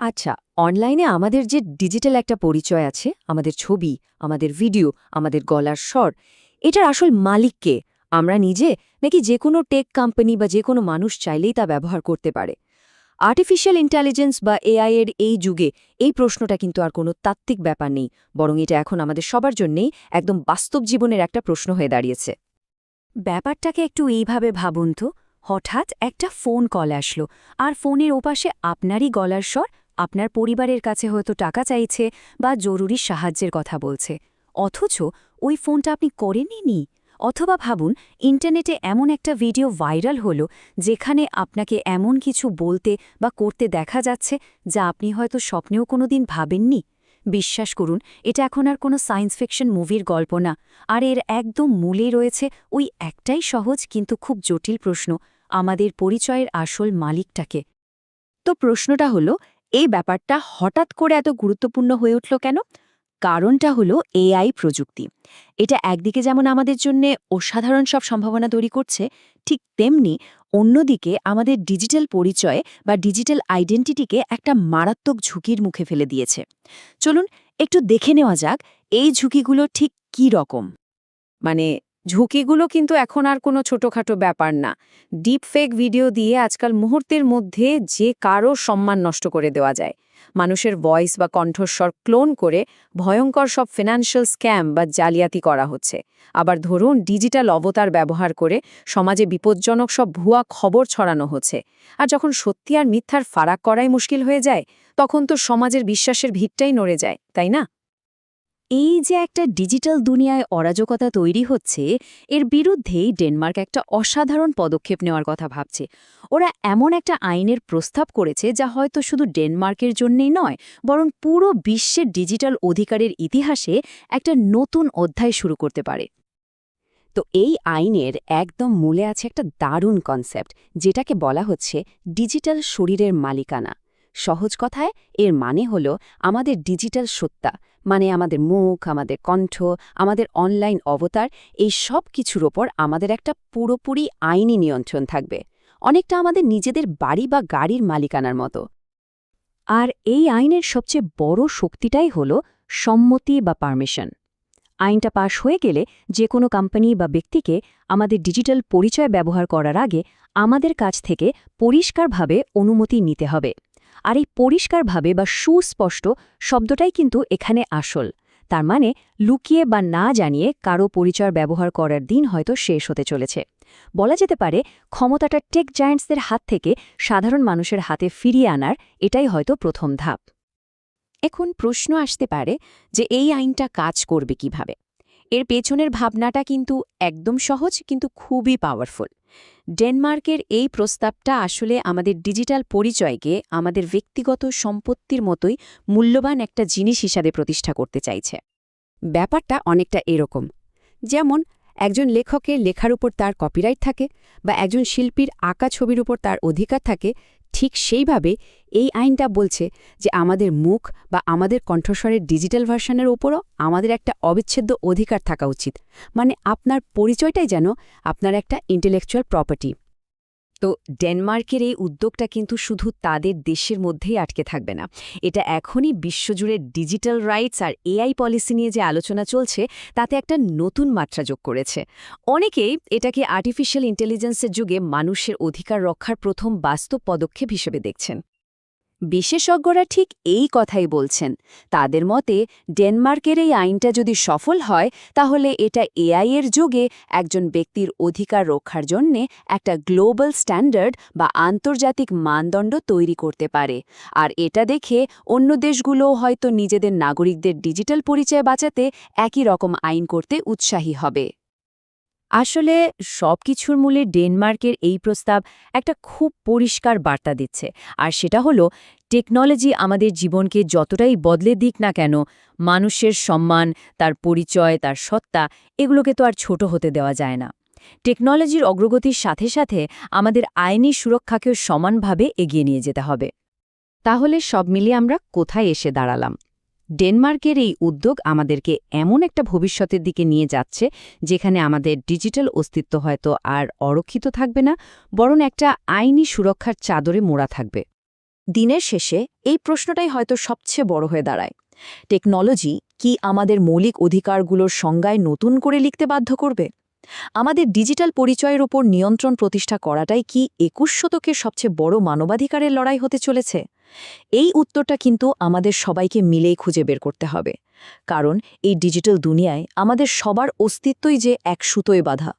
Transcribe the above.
আচ্ছা অনলাইনে আমাদের যে ডিজিটাল একটা পরিচয় আছে, আমাদের ছবি, আমাদের ভিডিও, আমাদের গলার স্বর, এটার আসল মালিককে আমরা নিজে? নাকি যে কোনো টেক কোম্পানি বা যে কোনো মানুষ চাইলেই তা ব্যবহার করতে পারে? আর্টিফিশিয়াল ইন্টেলিজেন্স বা এআই এর এই যুগে এই প্রশ্নটা কিন্তু আর কোনো তাত্ত্বিক ব্যাপার নেই, বরং এটা এখন আমাদের সবার জন্যেই একদম বাস্তব জীবনের একটা প্রশ্ন হয়ে দাঁড়িয়েছে। ব্যাপারটাকে একটু এইভাবে ভাবুন তো, হঠাৎ একটা ফোন কল আসলো, আর ফোনের ওপাশে আপনারই গলার স্বর আপনার পরিবারের কাছে হয়তো টাকা চাইছে বা জরুরি সাহায্যের কথা বলছে। অথচ ওই ফোনটা আপনি করেননি। অথবা ভাবুন, ইন্টারনেটে এমন একটা ভিডিও ভাইরাল হলো যেখানে আপনাকে এমন কিছু বলতে বা করতে দেখা যাচ্ছে যা আপনি হয়তো স্বপ্নেও কোনোদিন ভাবেননি। বিশ্বাস করুন, এটা এখন আর কোনো সায়েন্স ফিকশন মুভির গল্প না। আর এর একদম মূলে রয়েছে ওই একটাই সহজ কিন্তু খুব জটিল প্রশ্ন, আমাদের পরিচয়ের আসল মালিকটাকে। তো প্রশ্নটা হলো এই ব্যাপারটা হঠাৎ করে এত গুরুত্বপূর্ণ হয়ে উঠল কেন? কারণটা হলো এআই প্রযুক্তি। এটা একদিকে যেমন আমাদের জন্য অসাধারণ সব সম্ভাবনা তৈরি করছে, ঠিক তেমনি অন্যদিকে আমাদের ডিজিটাল পরিচয় বা ডিজিটাল আইডেন্টিটিকে একটা মারাত্মক ঝুঁকির মুখে ফেলে দিয়েছে। চলুন একটু দেখে নেওয়া যাক এই ঝুঁকিগুলো ঠিক কী রকম। মানে ঝুঁকিগুলো কিন্তু এখন আর কোনো ছোটখাটো ব্যাপার না। ডিপ ফেক ভিডিও দিয়ে আজকাল মুহূর্তের মধ্যে যে কারও সম্মান নষ্ট করে দেওয়া যায়। মানুষের ভয়েস বা কণ্ঠস্বর ক্লোন করে ভয়ঙ্কর সব ফিনান্সিয়াল স্ক্যাম বা জালিয়াতি করা হচ্ছে। আবার ধরুন ডিজিটাল অবতার ব্যবহার করে সমাজে বিপজ্জনক সব ভুয়া খবর ছড়ানো হচ্ছে। আর যখন সত্যি আর মিথ্যার ফারাক করাই মুশকিল হয়ে যায়, তখন তো সমাজের বিশ্বাসের ভিতটাই নড়ে যায়, তাই না? এই যে একটা ডিজিটাল দুনিয়ায় অরাজকতা তৈরি হচ্ছে, এর বিরুদ্ধেই ডেনমার্ক একটা অসাধারণ পদক্ষেপ নেওয়ার কথা ভাবছে। ওরা এমন একটা আইনের প্রস্তাব করেছে যা হয়তো শুধু ডেনমার্কের জন্যেই নয়, বরং পুরো বিশ্বের ডিজিটাল অধিকারের ইতিহাসে একটা নতুন অধ্যায় শুরু করতে পারে। তো এই আইনের একদম মূলে আছে একটা দারুণ কনসেপ্ট, যেটাকে বলা হচ্ছে ডিজিটাল শরীরের মালিকানা। সহজ কথায়, এর মানে হল আমাদের ডিজিটাল সত্তা মানে আমাদের মুখ, আমাদের কণ্ঠ, আমাদের অনলাইন অবতার, এই সব কিছুর ওপর আমাদের একটা পুরোপুরি আইনি নিয়ন্ত্রণ থাকবে। অনেকটা আমাদের নিজেদের বাড়ি বা গাড়ির মালিকানার মতো। আর এই আইনের সবচেয়ে বড় শক্তিটাই হল সম্মতি বা পারমিশন আইনটা পাশ হয়ে গেলে যে কোনো কোম্পানি বা ব্যক্তিকে আমাদের ডিজিটাল পরিচয় ব্যবহার করার আগে আমাদের কাছ থেকে পরিষ্কারভাবে অনুমতি নিতে হবে। আর এই পরিষ্কারভাবে বা সুস্পষ্ট শব্দটাই কিন্তু এখানে আসল। তার মানে লুকিয়ে বা না জানিয়ে কারও পরিচয় ব্যবহার করার দিন হয়তো শেষ হতে চলেছে। বলা যেতে পারে, ক্ষমতাটা টেক জায়ান্টসদের হাত থেকে সাধারণ মানুষের হাতে ফিরিয়ে আনার এটাই হয়তো প্রথম ধাপ। এখন প্রশ্ন আসতে পারে যে এই আইনটা কাজ করবে কীভাবে? এর পেছনের ভাবনাটা কিন্তু একদম সহজ, কিন্তু খুবই পাওয়ারফুল ডেনমার্কের এই প্রস্তাবটা আসলে আমাদের ডিজিটাল পরিচয়কে, আমাদের ব্যক্তিগত সম্পত্তির মতোই মূল্যবান একটা জিনিস হিসাবে প্রতিষ্ঠা করতে চাইছে। ব্যাপারটা অনেকটা এরকম। যেমন, একজন লেখকের লেখার উপর তার কপিরাইট থাকে বা একজন শিল্পীর আঁকা ছবির উপর তার অধিকার থাকে ঠিক সেইভাবে এই আইনটা বলছে যে আমাদের মুখ বা আমাদের কণ্ঠস্বরের ডিজিটাল ভার্সনের ওপরও আমাদের একটা অবিচ্ছেদ্য অধিকার থাকা উচিত। মানে আপনার পরিচয়টাই যেন আপনার একটা ইন্টেলেকচুয়াল প্রপার্টি। তো ডেনমার্কের এই উদ্যোগটা কিন্তু শুধু তাদের দেশের মধ্যেই আটকে থাকবে না। এটা এখনই বিশ্বজুড়ে ডিজিটাল রাইটস আর এআই পলিসি নিয়ে যে আলোচনা চলছে, তাতে একটা নতুন মাত্রা যোগ করেছে। অনেকেই এটাকে আর্টিফিশিয়াল ইন্টেলিজেন্সের যুগে মানুষের অধিকার রক্ষার প্রথম বাস্তব পদক্ষেপ হিসেবে দেখছেন। বিশেষজ্ঞরা ঠিক এই কথাই বলছেন। তাদের মতে, ডেনমার্কের এই আইনটা যদি সফল হয়, তাহলে এটা এআই এর যুগে একজন ব্যক্তির অধিকার রক্ষার জন্যে একটা গ্লোবাল স্ট্যান্ডার্ড বা আন্তর্জাতিক মানদণ্ড তৈরি করতে পারে। আর এটা দেখে অন্য দেশগুলোও হয়তো নিজেদের নাগরিকদের ডিজিটাল পরিচয় বাঁচাতে একই রকম আইন করতে উৎসাহী হবে। আসলে সব কিছুর মূলে ডেনমার্কের এই প্রস্তাব একটা খুব পরিষ্কার বার্তা দিচ্ছে। আর সেটা হলো, টেকনোলজি আমাদের জীবনকে যতটাই বদলে দিক না কেন, মানুষের সম্মান, তার পরিচয়, তার সত্তা, এগুলোকে তো আর ছোট হতে দেওয়া যায় না। টেকনোলজির অগ্রগতির সাথে সাথে আমাদের আইনি সুরক্ষাকেও সমানভাবে এগিয়ে নিয়ে যেতে হবে। তাহলে সব মিলিয়ে আমরা কোথায় এসে দাঁড়ালাম? ডেনমার্কের এই উদ্যোগ আমাদেরকে এমন একটা ভবিষ্যতের দিকে নিয়ে যাচ্ছে, যেখানে আমাদের ডিজিটাল অস্তিত্ব হয়তো আর অরক্ষিত থাকবে না, বরং একটা আইনি সুরক্ষার চাদরে মোড়া থাকবে। দিনের শেষে এই প্রশ্নটাই হয়তো সবচেয়ে বড় হয়ে দাঁড়ায়। টেকনোলজি কি আমাদের মৌলিক অধিকারগুলোর সংজ্ঞায় নতুন করে লিখতে বাধ্য করবে? আমাদের ডিজিটাল পরিচয়ের ওপর নিয়ন্ত্রণ প্রতিষ্ঠা করাটাই কি একুশ শতকের সবচেয়ে বড় মানবাধিকারের লড়াই হতে চলেছে? এই উত্তরটা কিন্তু আমাদের সবাইকে মিলেই খুঁজে বের করতে হবে। কারণ এই ডিজিটাল দুনিয়ায় আমাদের সবার অস্তিত্বই যে এক সুতোয় বাঁধা।